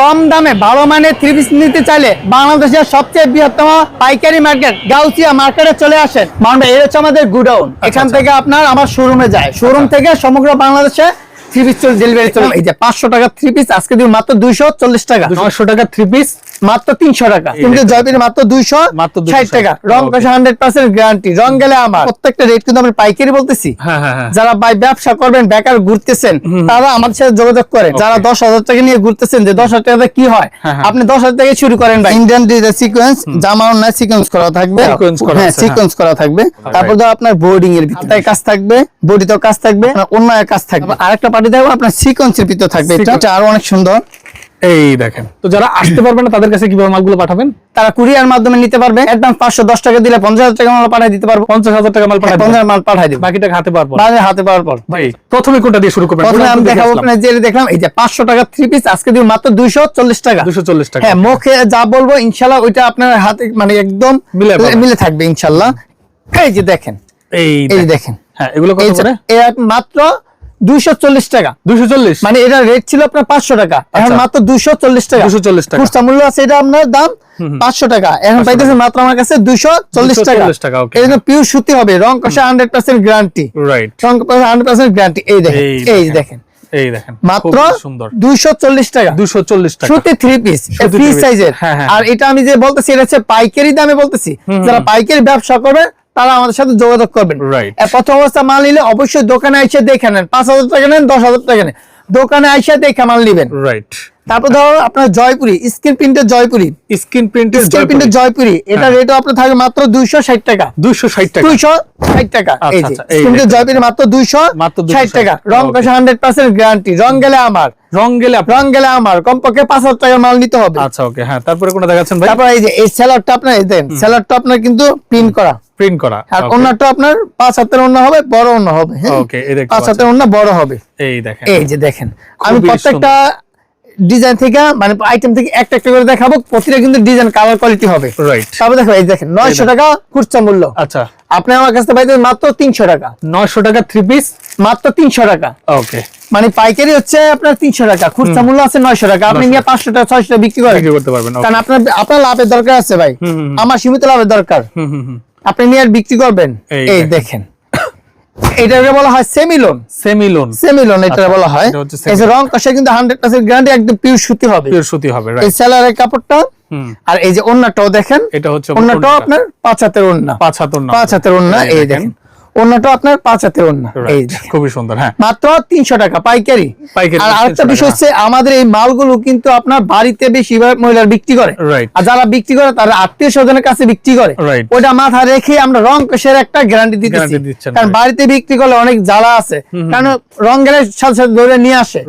কম দামে ভালো মানের থ্রি পিস নিতে চাইলে বাংলাদেশের সবচেয়ে বৃহত্তম পাইকারি মার্কেট গাউসিয়া মার্কেটে চলে আসেন। মানে এই হচ্ছে আমাদের গুডাউন এখান থেকে আপনার আমার শোরুমে যায়। শোরুম থেকে সমগ্র বাংলাদেশে থ্রি পিস ডেলিভারি চলে এই যে পাঁচশো টাকা থ্রি পিস আজকে দিব মাত্র দুইশো চল্লিশ টাকা। নয়শো টাকা থ্রি পিস মাত্র তিনশো টাকা। কিন্তু দেখুন। মাত্র দুইশো মাত্র ষাট টাকা। রং Okay. হান্ড্রেড পার্সেন্ট গ্যারান্টি রং গেলে আমার। প্রত্যেকটা রেট কিন্তু আমি পাইকারি বলতেছি। যারা ভাই ব্যবসা করবেন বেকার ঘুরতেছেন তারা আমাদের সাথে যোগাযোগ করেন যারা দশ হাজার টাকা নিয়ে ঘুরতেছেন যে দশ হাজার টাকা কি হয়? হ্যাঁ, হ্যাঁ। আপনি দশ হাজার টাকা শুরু করেন ভাই। ইন্ডিয়ান সিকোয়েন্স জামা অন্যায় সিকোয়েন্স করা থাকবে। করা হ্যাঁ সিকোয়েন্স করা থাকবে। তারপর ধর আপনার বোর্ডিং এর ভিতরে। কাজ থাকবে বডিতেও কাজ থাকবে অন্য কাজ থাকবে। আরেকটা পার্টি থাকবে আপনার সিকোয়েন্সের ভিতরে থাকবে। এটা আরও অনেক সুন্দর। এই দেখেন তো যারা আসতে পারবে না তাদের কাছে কীভাবে মালগুলো পাঠাবেন? তারা কুরিয়ার মাধ্যমে নিতে পারবে। অ্যাডভান্স পাঁচশো দশ টাকা দিলে পঞ্চাশ হাজার টাকা মাল পাঠিয়ে দিতে পারব। পঞ্চাশ হাজার টাকা মাল পঞ্চাশ মাল পাঠাই দেবো। বাকিটা হাতে পারব হাতে পাওয়ার পর। ভাই প্রথমে কোনটা দিয়ে শুরু করবেন? প্রথমে আমি দেখাবো আপনার যে দেখলাম এই যে পাঁচশো টাকা থ্রি পিস আজকে দিব মাত্র দুইশো চল্লিশ টাকা। দুশো চল্লিশ টাকা। হ্যাঁ মুখে যা বলব ইনশাল্লাহ ওইটা আপনার হাতে মানে একদম মিলে মিলে থাকবে ইনশাল্লাহ। এই যে দেখেন। এই দেখেন। হ্যাঁ এগুলো কত করে? মাত্র দুইশো চল্লিশ টাকা। দুশো চল্লিশ? মানে এটা রেট ছিল আপনার পাঁচশো টাকা। এখন। মাত্র দুইশো চল্লিশ টাকা। 240 টাকা। খুচরা মূল্য আছে এটা আপনার দাম পাঁচশো টাকা। এখন পাইতেছে মাত্র আমার কাছে দুইশো চল্লিশ টাকা। 240 টাকা, okay. এই পিওর সুতি হবে রং কষা হান্ড্রেড পার্সেন্ট গ্যারান্টি রাইট রং কষা হান্ড্রেড পার্সেন্ট গ্যারান্টি এই দেখেন এই এই দেখেন। দেখেন। এই দেখেন মাত্র টাকা। দুশো চল্লিশ টাকা। সুতি থ্রি পিস ফ্রি সাইজের হ্যাঁ, হ্যাঁ। আর এটা আমি যে বলতেছি এটা হচ্ছে পাইকারি দামে বলতেছি। যারা পাইকারি ব্যবসা করবে তারা আমাদের সাথে যোগাযোগ করবেন. প্রথম অবস্থা মাল নিলে অবশ্যই দোকানে এসে দেখে নেন। পাঁচ হাজার টাকা নেন দশ হাজার টাকা নেন। দোকানে এসে দেখে মাল নিবেন। রাইট তারপর ধরো আপনার জয়পুরি স্ক্রিন প্রিন্টের জয়পুরি। স্ক্রিন প্রিন্টের স্ক্রিন প্রিন্টের জয়পুরি। এটা রেটও আপনার থাকবে মাত্র দুইশো ষাট টাকা। দুশো ষাট টাকা। দুইশো ষাট টাকা। এই আচ্ছা, যে আচ্ছা, স্ক্রিন দেখুন। জয়পুরি মাত্র দুইশো মাত্র ষাট 260 টাকা। রং. কষা হান্ড্রেড পার্সেন্ট গ্যারান্টি রং গেলে আমার। রং গেলে রং গেলে আমার। কমপক্ষে পাঁচ হাজার টাকার মাল নিতে হবে। আচ্ছা ওকে হ্যাঁ তারপরে কোনটা দেখাচ্ছেন ভাই? তারপর এই যে এই স্যালাডটা আপনার এই দেন স্যালাডটা আপনার কিন্তু প্রিন্ট করা। প্রিন্ট করা। আর অন্যটা আপনার পাঁচ হাতের অন্য হবে বড় অন্য হবে হ্যাঁ? Okay, এই দেখতে পাঁচ। হাতের অন্য বড় হবে। এই দেখেন। এই যে দেখেন আমি প্রত্যেকটা ডিজাইন থেকে মানে আইটেম থেকে একটা একটা করে দেখাবো প্রতিটা কিন্তু ডিজাইন কালার কোয়ালিটি হবে। রাইট তারপর দেখো এই দেখেন নয়শো টাকা খুচরা মূল্য। আচ্ছা। আপনি আমার কাছ পাইতেন মাত্র তিনশো টাকা। নয়শো টাকা থ্রি পিস মাত্র তিনশো টাকা। ওকে মানে পাইকারি হচ্ছে আপনার তিনশো টাকা খুচরা মূল্য আছে নয়শো টাকা। আপনি নিয়ে পাঁচশো টাকা ছয়শো টাকা বিক্রি করতে পারবেন কারণ আপনার আপনার লাভের দরকার আছে ভাই। আমার সীমিত লাভের দরকার। হুম হুম। আপনি নিয়ে আর বিক্রি করবেন? এই দেখেন। এটাকে বলা হয় সেমিলোন। সেমিলোন। সেমিলোন এটা আচ্ছা, বলা হয়। এই যে রং কষা কিন্তু হান্ড্রেড পার্সেন্ট গ্যারান্টি একদম পিওর সুতি হবে। পিওর সুতি হবে এই সেলারের কাপড়টা আর এই যে অন্যটাও দেখেন এটা হচ্ছে অন্যটাও আপনার পাঁচ হাতের ওন্না। পাঁচ হাতের না পাঁচ হাতের ওন্না এই দেখেন। অন্যটাও আপনার পাঁচ ওন্না এই খুবই সুন্দর হ্যাঁ। মাত্র তিনশো টাকা পাইকারি। পাইকারি আর আরেকটা 300 বিষয় হচ্ছে আমাদের এই মালগুলো কিন্তু আপনার বাড়িতে বেশিরভাগ মহিলারা বিক্রি করে। আর যারা বিক্রি করে তারা আত্মীয় স্বজনের কাছে বিক্রি করে. ওটা মাথায় রেখে আমরা রং কষের একটা গ্যারান্টি দিতেছি। Guarantee কারণ বাড়িতে বিক্রি করলে অনেক জ্বালা আছে। কারণ রং গেলে সাথে সাথে ধরে নিয়ে আসে.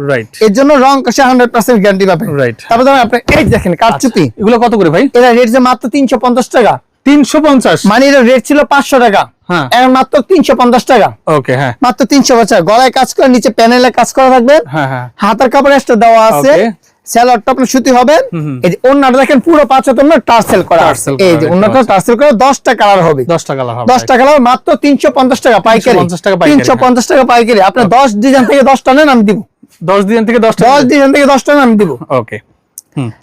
এর জন্য রং কষে হান্ড্রেড পার্সেন্ট গ্যারান্টি পাবেন। তারপর ধরেন আপনি এই দেখেন কারচুপি। এগুলো কত করে ভাই? এটা রেট যে মাত্র তিনশো পঞ্চাশ টাকা। তিনশো পঞ্চাশ। মানে এটা রেট ছিল পাঁচশো টাকা। হ্যাঁ। মাত্র তিনশো পঞ্চাশ টাকা। ওকে হ্যাঁ। মাত্র তিনশো পঞ্চাশ গলায় কাজ করে নিচে প্যানেলে কাজ করা থাকবে। হ্যাঁ হাতের কাপড় এক্সট্রা দেওয়া আছে। Okay. স্যালাডটা সুতি হবে। এই যে অন্যটা দেখেন পুরো পাঁচ হাতের না টার্সেল করা এই যে অন্যটা পাচ্ছি। টার্সেল করে দশটা কালার হবে। দশ টাকা লাভ হবে। দশটা কালার মাত্র তিনশো পঞ্চাশ টাকা পাইকারি। 350 টাকা পাইকারি, পঞ্চাশ টাকা পাইকারি। আপনার দশ ডিজাইন থেকে দশটা নেন আমি দিব। থেকে টাকা ডিজাইন থেকে দশটা নেন আমি দিব। ওকে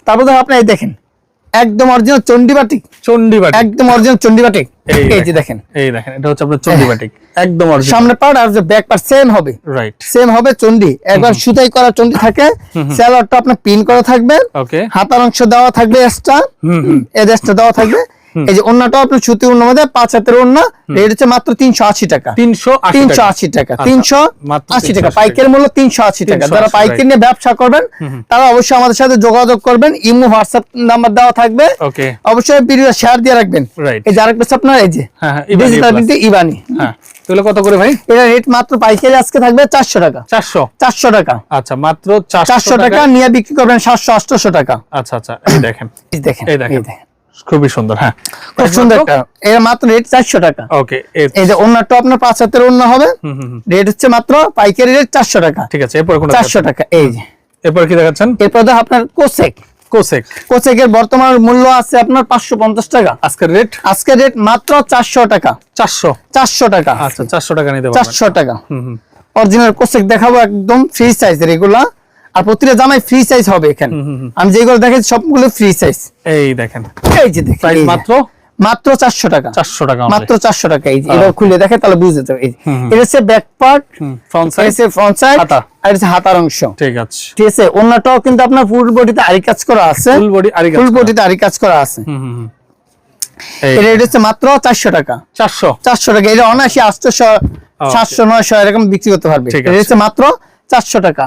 তারপর ধর আপনি এই দেখেন একদম অরিজিনাল চন্ডিবাটিক চন্ডিবাটি একদম অরিজিনাল চন্ডিবাটিক এই যে দেখেন এই দেখেন এটা হচ্ছে আপনার চন্ডিবাটিক একদম অরিজিনাল সামনে পার্ট আর যে ব্যাক পার্ট সেম হবে। রাইট সেম হবে চন্ডি একবার সুতাই করা চন্ডি থাকে স্যালাডটা আপনার পিন করা থাকবে ওকে হাতার অংশ দেওয়া থাকবে এক্সট্রা হুম হুম। এই দেশটা দেওয়া থাকবে এই যে অন্যটাও আপনার সুতি অন্য মধ্যে পাঁচ হাতের অন্য রেট হচ্ছে মাত্র তিনশো আশি টাকা। তিনশো আশি তিনশো টাকা। আশি টাকা। তিনশো আশি টাকা। পাইকারি মূল্য তিনশো আশি টাকা। যারা পাইকারি নিয়ে ব্যবসা করবেন তারা অবশ্যই আমাদের সাথে যোগাযোগ করবেন। ইমো হোয়াটসঅ্যাপ নাম্বার দেওয়া থাকবে। অবশ্যই ভিডিও শেয়ার দিয়ে রাখবেন। এই যে আরেকটা আপনার এই যে হ্যাঁ, হ্যাঁ, ইবানি ডিজিটাল ইবানি হ্যাঁ তো কত করে ভাই? এটা রেট মাত্র পাইকারি আজকে থাকবে চারশো টাকা। চারশো? চারশো টাকা। আচ্ছা মাত্র চারশো চারশো টাকা নিয়ে বিক্রি করবেন সাতশো আটশো টাকা। আচ্ছা আচ্ছা এই দেখেন এই দেখেন। এই দেখেন। খুবই সুন্দর হ্যাঁ। খুব সুন্দর একটা এর মাত্র রেট চারশো টাকা। ওকে এই যে অন্যটা আপনার পাঁচ হাতের অন্য হবে। রেট হচ্ছে মাত্র পাইকারি রেট চারশো টাকা। ঠিক আছে এরপর চারশো টাকা এই যে। এরপর কি দেখাচ্ছেন? এরপর দেখো আপনার কোসেক কোসেক কোসেকের বর্তমান মূল্য আছে আপনার পাঁচশো পঞ্চাশ টাকা। আজকের রেট আজকে রেট মাত্র চারশো টাকা। চারশো? চারশো টাকা। আচ্ছা চারশো টাকা নিতে চারশো টাকা। অরিজিনাল কোসেক দেখাবো একদম ফ্রি সাইজের এগুলা। আর প্রতিটা জামাই ফ্রি সাইজ হবে এখানে। আমি যেগুলো দেখেছি সবগুলো ফ্রি সাইজ এই দেখেন। এই যে দেখেন। মাত্র? মাত্র চারশো টাকা। চারশো টাকা মাত্র চারশো টাকা এই এটা খুলে দেখে তাহলে বুঝতে যাবে এই যে। এটা হচ্ছে back part front side front side. আর হচ্ছে হাতার অংশ। ঠিক আছে। ঠিক আছে? অন্যটাও কিন্তু আপনার ফুল বডিতে আরি কাজ করা আছে। ফুল বডি আরি ফুল বডিতে আরি কাজ করা আছে। হুম হুম হুম। এটা এটা হচ্ছে মাত্র চারশো টাকা। চারশো? চারশো টাকা। এটা অনায়াসি আটশো সাতশো নয়শো এরকম বিক্রি করতে পারবে। এটা হচ্ছে মাত্র চারশো টাকা।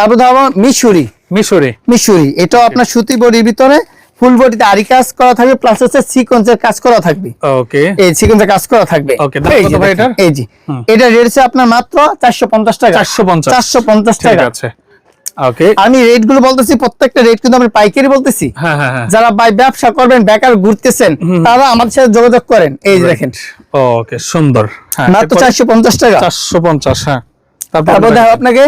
তারপর ধরো মিশুরি। মিশরে। মিশুরি এটাও আপনার সুতি বডির ভিতরে ফুল বডিতে আরি কাজ করা থাকবে প্লাস হচ্ছে সিকোয়েন্সের কাজ করা থাকবে। ওকে এই সিকোয়েন্সের কাজ করা থাকবে। Okay, দাম এই কত যে ভাই দেখেন, এটার? এই যে। এটা রেট হচ্ছে আপনার মাত্র চারশো পঞ্চাশ টাকা। চারশো পঞ্চাশ। চারশো পঞ্চাশ ঠিক টাকা। আছে। ওকে আমি রেটগুলো বলতেছি প্রত্যেকটা রেট কিন্তু আমি পাইকারি বলতেছি। হ্যাঁ হ্যাঁ হ্যাঁ। যারা বাই ব্যবসা করবেন বেকার ঘুরতেছেন তারা আমাদের সাথে যোগাযোগ করেন। এই যে দেখেন। ওকে সুন্দর। মাত্র চারশো পঞ্চাশ টাকা। চারশো পঞ্চাশ হ্যাঁ। তারপর তারপর দেখো আপনাকে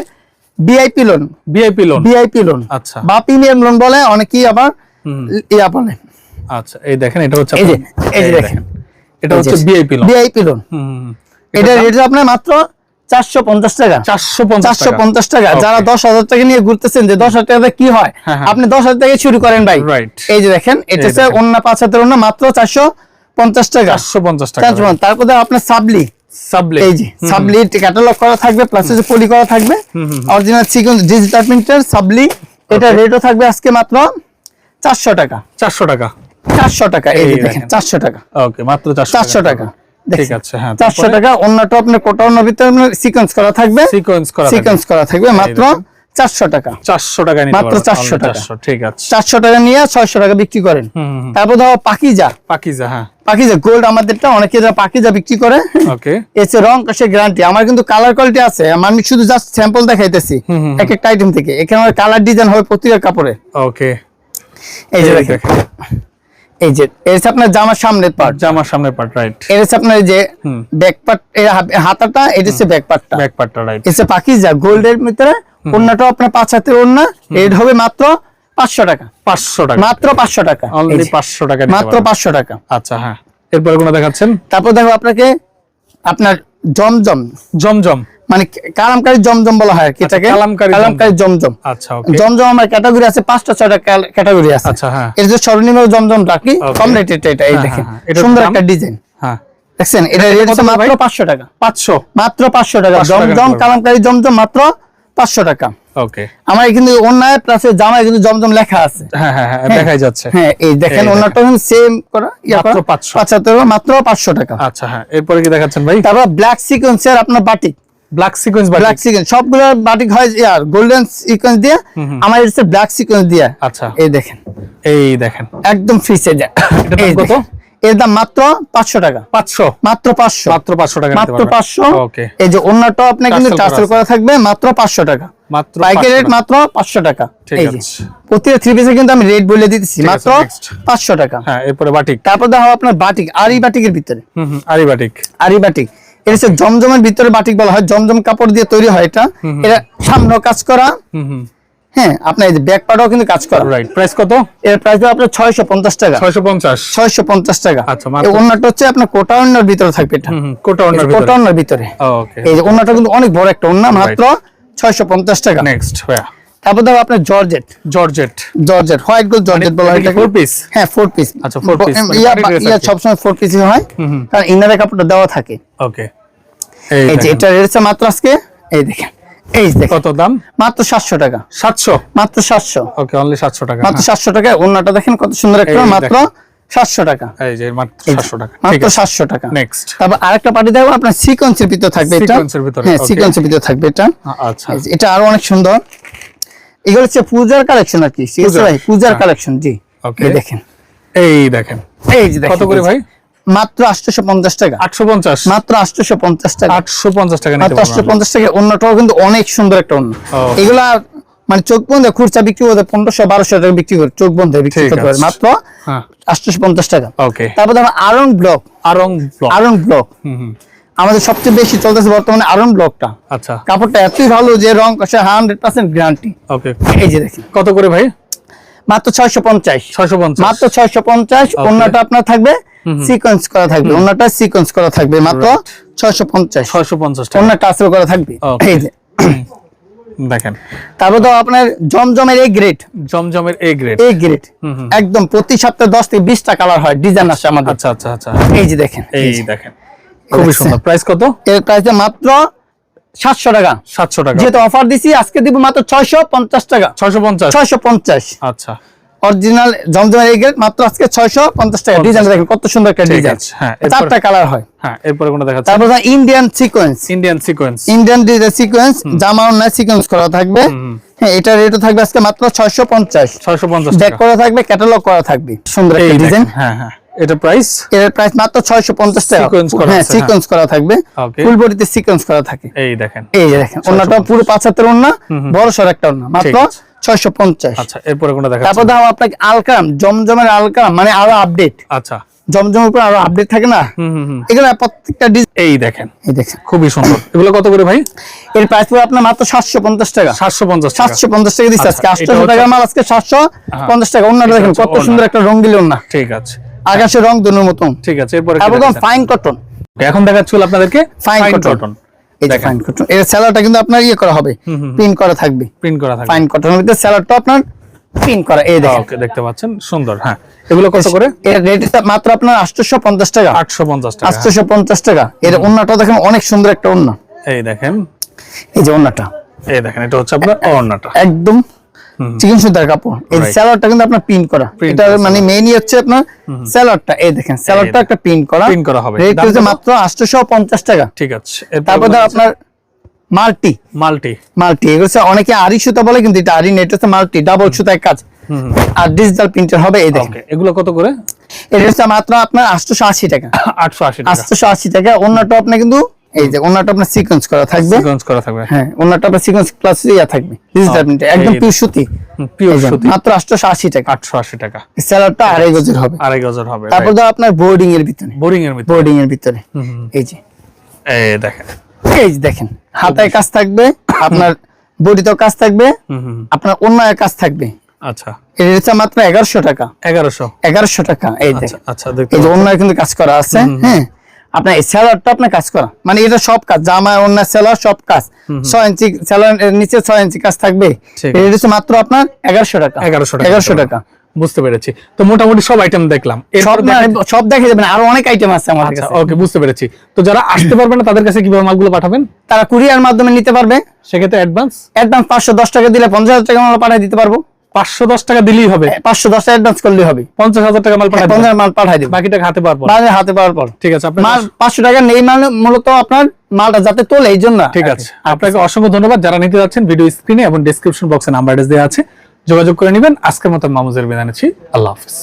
VIP lawn VIP lawn VIP lawn আচ্ছা। বা প্রিমিয়াম লোন বলে অনেকেই আবার ইয়া বলে। আচ্ছা এই দেখেন এটা হচ্ছে এই যে এই দেখেন। এটা হচ্ছে ভিআইপি লোন বিআইপি লোন এটা রেট আপনার মাত্র চারশো পঞ্চাশ টাকা। চারশো পঞ্চাশ টাকা। যারা দশ হাজার টাকা নিয়ে ঘুরতেছেন যে দশ হাজার টাকা কি হয়? হ্যাঁ, হ্যাঁ। আপনি দশ হাজার টাকা শুরু করেন ভাই. এই যে দেখেন এটা হচ্ছে অন্য পাঁচ হাজার অন্য মাত্র চারশো পঞ্চাশ টাকা। চারশো পঞ্চাশ টাকা। তারপর আপনার সাবলি। সাবলে এই যে সাবলেট ক্যাটালগ করা থাকবে প্লাস হচ্ছে পলি করা থাকবে। অরিজিনাল সিকোয়েন্স ডিজিটাল প্রিন্টার সাবলি এটা রেটও থাকবে আজকে মাত্র চারশো টাকা। চারশো টাকা। চারশো টাকা এই দেখেন দেখেন। চারশো টাকা। ওকে মাত্র চারশো চারশো টাকা। ঠিক আছে হ্যাঁ চারশো টাকা অন্যটা আপনার কোটা ভিতরে সিকোয়েন্স করা থাকবে। সিকোয়েন্স করা সিকোয়েন্স করা থাকবে মাত্র। চারশো টাকা। চারশো টাকা মাত্র পারবেন। 400 Only টাকা। ঠিক আছে। চারশো টাকা নিয়ে ছয়শো টাকা বিক্রি করেন। হুম, হুম, হুম। তারপর ধরো পাকিজা। পাকিজা হ্যাঁ। পাকিজা গোল্ড আমাদেরটা অনেকে যারা পাকিজা বিক্রি করে। ওকে এসে রং কষে গ্যারান্টি আমার কিন্তু কালার কোয়ালিটি আছে। আমি শুধু জাস্ট স্যাম্পল দেখাইতেছি। এক একটা আইটেম থেকে। এখানে আমার কালার ডিজাইন হবে প্রতিটা কাপড়ে। ওকে এই যে এই দেখেন। দেখেন। এই যে এর আপনার জামার সামনের পার্ট জামার সামনে পার্ট রাইট এর আপনার যে ব্যাক পার্ট হাতাটা এটা হচ্ছে ব্যাক পার্টটা ব্যাক পার্টটা রাইট এসে পাকিজা গোল্ডের ভিতরে অন্যটাও আপনার পাঁচ হাতের অন্য রেট হবে মাত্র পাঁচশো টাকা। পাঁচশো টাকা। মাত্র পাঁচশো টাকা। অনলি পাঁচশো টাকা মাত্র পাঁচশো টাকা। আচ্ছা হ্যাঁ। এরপরে কোনো দেখাচ্ছেন? তারপর দেখো আপনাকে আপনার জমজম। জমজম। মানে কালামকারী জমজম বলা হয় কি আচ্ছা, এটাকে। কালামকারী কালামকারী জমজম। আচ্ছা ওকে জমজম আমার ক্যাটাগরি আছে পাঁচটা ছয়টা ক্যাটাগরি আছে। আচ্ছা হ্যাঁ। এর যে সর্বনিম্ন জমজম রাখি. কম রেট এটা এটা এই হ্যাঁ, দেখেন। হ্যাঁ, হ্যাঁ। সুন্দর একটা ডিজাইন হ্যাঁ। দেখছেন? এটা এটা রেট মাত্র পাঁচশো টাকা। পাঁচশো। মাত্র পাঁচশো টাকা। 500 টাকা জমজম। কালামকারী জমজম মাত্র পাঁচশো টাকা। ওকে আমার কিন্তু অন্যায় প্লাস জামায় কিন্তু জমজম লেখা আছে। হ্যাঁ হ্যাঁ হ্যাঁ দেখাই যাচ্ছে। হ্যাঁ এই দেখেন অন্যটা সেম করা মাত্র করা। 500 পাঁচাত্তর মাত্র পাঁচশো টাকা। আচ্ছা হ্যাঁ এরপরে কি দেখাচ্ছেন ভাই? তারপর ব্ল্যাক সিকোয়েন্সের আপনার batik black sequence black sequence সবগুলো বাটিক হয় ইয়ার গোল্ডেন সিকোয়েন্স দিয়ে। আমার ব্ল্যাক সিকোয়েন্স দিয়ে। আচ্ছা। এই দেখেন। এই দেখেন। একদম ফ্রি সাইজ কত? এর দাম মাত্র পাঁচশো টাকা। পাঁচশো। মাত্র পাঁচশো। মাত্র পাঁচশো টাকা মাত্র পাঁচশো। এই যে অন্যটাও আপনার কিন্তু Tassel করা থাকবে মাত্র পাঁচশো টাকা। মাত্র পাইকারি 500 রেট মাত্র পাঁচশো টাকা। এই যে। প্রতিটা থ্রি পিসে কিন্তু আমি রেট বলে দিতেছি মাত্র পাঁচশো টাকা। হ্যাঁ এরপরে বাটিক তারপর দেখো আপনার বাটিক আরি বাটিকের ভিতরে। হুম হুম আরি বাটিক আরি বাটিক এটা হচ্ছে জমজমের ভিতরে বাটিক বলা হয় জমজম কাপড় দিয়ে তৈরি হয় এটা। এটা সামনে কাজ করা। হুম হুম। হ্যাঁ আপনার এই ব্যাক পার্টও কিন্তু কাজ করা। রাইট প্রাইস কত? এর প্রাইস আপনার ছয়শো পঞ্চাশ টাকা। ছয়শো পঞ্চাশ। ছয়শো পঞ্চাশ টাকা। আচ্ছা, এই অন্যটা হচ্ছে আপনার কোটা অন্যের ভিতরে থাকবে এটা। কোটা কোটা ভিতরে। অন্যের ভিতরে। ওকে এই যে অন্যটা কিন্তু অনেক বড় একটা অন্য মাত্র ছয়শো পঞ্চাশ টাকা। নেক্সট হ্যাঁ তারপর দেখো আপনার georgette georgette georgette white gold georgette বলা হয় four piece? হ্যাঁ ফোর পিস আচ্ছা, four piece, মানে ইয়া সবসময় ফোর পিস হয়। কারণ ইনারের কাপড়টা দেওয়া থাকে। ওকে এই এই যে এটা রেটটা মাত্র আজকে এই দেখেন। এই যে কত দাম? মাত্র সাতশো টাকা। সাতশো? মাত্র সাতশো। ওকে অনলি সাতশো টাকা মাত্র সাতশো টাকা অন্যটা দেখেন কত সুন্দর একটা মাত্র সাতশো টাকা। হ্যাঁ। এই যে মাত্র এই যে, সাতশো টাকা মাত্র আছে। সাতশো টাকা। নেক্সট তারপর আরেকটা পার্টি দেখব আপনার সিকোয়েন্সের ভিতরে থাকবে এটা। Sequence এর হ্যাঁ সিকোয়েন্সের ভিতরে থাকবে এটা। আচ্ছা। এটা আরও অনেক সুন্দর। এগুলো হচ্ছে পূজার কালেকশন আর কি ঠিক আছে পূজার। ভাই পূজার হ্যাঁ। কালেকশন জি. এই দেখেন। এই দেখেন। এই যে দেখেন কত করে ভাই? মাত্র আটশোশো পঞ্চাশ টাকা। আটশো পঞ্চাশ? মাত্র আটশোশো পঞ্চাশ টাকা। আটশো পঞ্চাশ টাকা মাত্র আটশো পঞ্চাশ টাকা অন্যটাও কিন্তু অনেক সুন্দর একটা অন্য। এগুলা মানে চোখ বন্ধে খুচরা বিক্রি করতে পনেরোশো বারোশো টাকা বিক্রি করে চোখ বন্ধে বিক্রি করতে পারে। মাত্র হ্যাঁ। আটশোশো পঞ্চাশ টাকা। ওকে। তারপর দেখো Aarong block. Aarong block. Aarong block. আমাদের সবচেয়ে বেশি চলতেছে বর্তমানে আরং ব্লকটা। আচ্ছা। কাপড়টা এতই ভালো যে রং হান্ড্রেড পার্সেন্ট গ্যারান্টি ওকে। এই যে দেখেন। কত করে ভাই? মাত্র ছয়শো পঞ্চাশ। মাত্র ছয়শো পঞ্চাশ অন্যটা আপনার থাকবে সিকোয়েন্স করা থাকবে। অন্যটা সিকোয়েন্স করা থাকবে মাত্র ছয়শো পঞ্চাশ। ছয়শো পঞ্চাশ টাকা। অন্য টাসেল করা থাকবে। এই যে। দেখেন। তারপর তো আপনার জমজমের এই গ্রেড জমজমের এ গ্রেড এই গ্রেড। একদম প্রতি সপ্তাহে দশ থেকে বিশটা কালার হয় ডিজাইন আসে আমাদের। আচ্ছা আচ্ছা আচ্ছা। এই যে দেখেন এই দেখেন। খুবই সুন্দর। প্রাইস কত? এর প্রাইস মাত্র সাতশো টাকা। সাতশো টাকা। যেহেতু অফার দিছি আজকে দিব মাত্র ছয়শো পঞ্চাশ টাকা। ছয়শো পঞ্চাশ? ছয়শো পঞ্চাশ। আচ্ছা। অরিজিনাল জমজমের এই গ্রেড মাত্র আজকে ছয়শো পঞ্চাশ টাকা। ডিজাইন দেখেন কত সুন্দর একটা ডিজাইন হ্যাঁ, চারটা কালার হয়। হ্যাঁ এরপরে কোনটা দেখাচ্ছে তারপর Indian sequence Indian sequence Indian sequence জামা অন্যায় সিকোয়েন্স করা থাকবে। হ্যাঁ এটা রেটও থাকবে আজকে মাত্র ছয়শো পঞ্চাশ। ছয়শো পঞ্চাশ ব্যাক টাকা। করা থাকবে ক্যাটালগ করা থাকবে। সুন্দর একটা ডিজাইন হ্যাঁ হ্যাঁ। এটা প্রাইস এর প্রাইস মাত্র ছয়শো পঞ্চাশ টাকা। Sequence করা হ্যাঁ সিকোয়েন্স করা থাকবে। ফুল বডিতে সিকোয়েন্স করা থাকে। এই দেখেন এই দেখেন ওনাটা পুরো পাঁচ হাতের ওনা বড় সর একটা ওনা মাত্র ঠিক আছে। ছয়শো পঞ্চাশ। আচ্ছা এরপরে কোনটা তারপর দেখাচ্ছে দাম আপনাকে আলকাম জমজমের আলকাম মানে আরও আপডেট আচ্ছা। জমজমের উপর আরও আপডেট থাকে না? এগুলো প্রত্যেকটা এই দেখেন। এই দেখেন। খুবই সুন্দর। এগুলো কত করে ভাই? এর প্রাইস আপনার মাত্র সাতশো পঞ্চাশ টাকা। সাতশো পঞ্চাশ টাকা। সাতশো পঞ্চাশ টাকা দিচ্ছে আজকে। আচ্ছা, আটশো এটা হচ্ছে- টাকার মাল আজকে সাতশো পঞ্চাশ টাকা। অন্যটা এটা দেখেন কত সুন্দর একটা রঙিল ওনা ঠিক আছে। আকাশের রং দুনোর মতন। ঠিক আছে এরপরে দেখাচ্ছেন? ফাইন কটন এখন দেখাচ্ছি হলো আপনাদেরকে ফাইন কটন এই যে ফাইন কটন এর স্যালারটা কিন্তু আপনার ইয়ে করা হবে প্রিন্ট করা থাকবে। প্রিন্ট করা থাকে ফাইন কটনের ভিতরে স্যালারটা আপনার প্রিন্ট করা। এই দেখেন। ওকে দেখতে পাচ্ছেন সুন্দর। হ্যাঁ। এগুলো কত করে? এর রেটটা মাত্র আপনার আটশোশো পঞ্চাশ টাকা। আটশো পঞ্চাশ টাকা। আটশোশো পঞ্চাশ টাকা। এর ওন্নাটা দেখেন অনেক সুন্দর একটা ওন্না এই দেখেন। এই যে ওন্নাটা এই দেখেন এটা হচ্ছে আপনার একদম চিকেন সুতার কাপড়। এই. স্যালাডটা কিন্তু আপনার প্রিন্ট করা। এটা মানে মেইনই হচ্ছে আপনার স্যালাডটা এই দেখেন স্যালাডটা একটা প্রিন্ট করা। Print করা হবে। রেট হচ্ছে মাত্র আটশোশো পঞ্চাশ টাকা। ঠিক আছে। তারপর আপনার মাল্টি। মাল্টি। মাল্টি। এগুলো অনেকে আরি সুতা বলে কিন্তু এটা আরি নেট হচ্ছে মাল্টি। ডাবল সুতায় কাজ। আর ডিজিটাল প্রিন্টার হবে এই দেখেন। এগুলো কত করে? এটা হচ্ছে মাত্র আপনার আটশোশো আশি টাকা। আটশো আশি টাকা। আটশোশো আশি টাকা। অন্যটা আপনার কিন্তু এই যে অন্যটা আপনার সিকোয়েন্স করা থাকবে। সিকোয়েন্স করা থাকবে। হ্যাঁ অন্যটা আপনার সিকোয়েন্স প্লাস ইয়া থাকবে। ডিজিটাল প্রিন্টার একদম পিওর সুতি। পিওর সুতি। মাত্র আটশোশো আশি টাকা। আটশো আশি টাকা। স্যালাডটা আড়াই গজের হবে। আড়াই গজের হবে তারপর ধর আপনার বোর্ডিং এর ভিতরে। বোরিং এর ভিতরে। বোর্ডিং এর ভিতরে। এই যে। এই দেখেন। এই যে দেখেন হাতায় কাজ থাকবে আপনার বডিতেও কাজ থাকবে। আপনার অন্যায় কাজ থাকবে। আচ্ছা। এর হচ্ছে মাত্র এগারোশো টাকা। এগারোশো। এগারোশো টাকা এই আচ্ছা দেখেন। আচ্ছা দেখতে এই যে পাচ্ছেন। অন্যায় কিন্তু কাজ করা আছে হ্যাঁ। আপনার এই স্যালাডটা আপনার কাজ করা মানে এটা সব কাজ জামা অন্য স্যালার সব কাজ। ছয় ইঞ্চি স্যালার নিচে ছয় ইঞ্চি কাজ থাকবে। এটা হচ্ছে মাত্র আপনার এগারোশো টাকা। এগারোশো টাকা। এগারোশো টাকা। বুঝতে পেরেছি। তো মোটামুটি সব আইটেম দেখলাম। সব দেখে যাবেন। আরও অনেক আইটেম আছে আচ্ছা কাছে। ওকে বুঝতে পেরেছি। তো যারা আসতে পারবে না তাদের কাছে কীভাবে মালগুলো পাঠাবেন? তারা কুরিয়ার মাধ্যমে নিতে পারবে। সেক্ষেত্রে অ্যাডভান্স অ্যাডভান্স পাঁচশো দশ টাকা দিলে পঞ্চাশ হাজার টাকা পাঠিয়ে দিতে পারব। পাঁচশো দশ টাকা দিলেই হবে। পাঁচশো দশ অ্যাডভান্স হবে। পঞ্চাশ হাজার টাকা মাল পাঠাবেন মাল পাঠাই দেবো। বাকি টাকা হাতে হাতে পাওয়ার পর। ঠিক আছে আপনার পাঁচশো টাকা নেই মানে মূলত আপনার মালটা যাতে তোলে এই জন্য। ঠিক আছে আপনাকে অসংখ্য ধন্যবাদ। যারা নিতে যাচ্ছেন ভিডিও স্ক্রিনে এবং ডিসক্রিপশন বক্সে নাম্বার দেওয়া আছে যোগাযোগ করে নিবেন। আজকের মতো মামুজের বিদায় নিচ্ছি। আল্লাহ হাফিজ।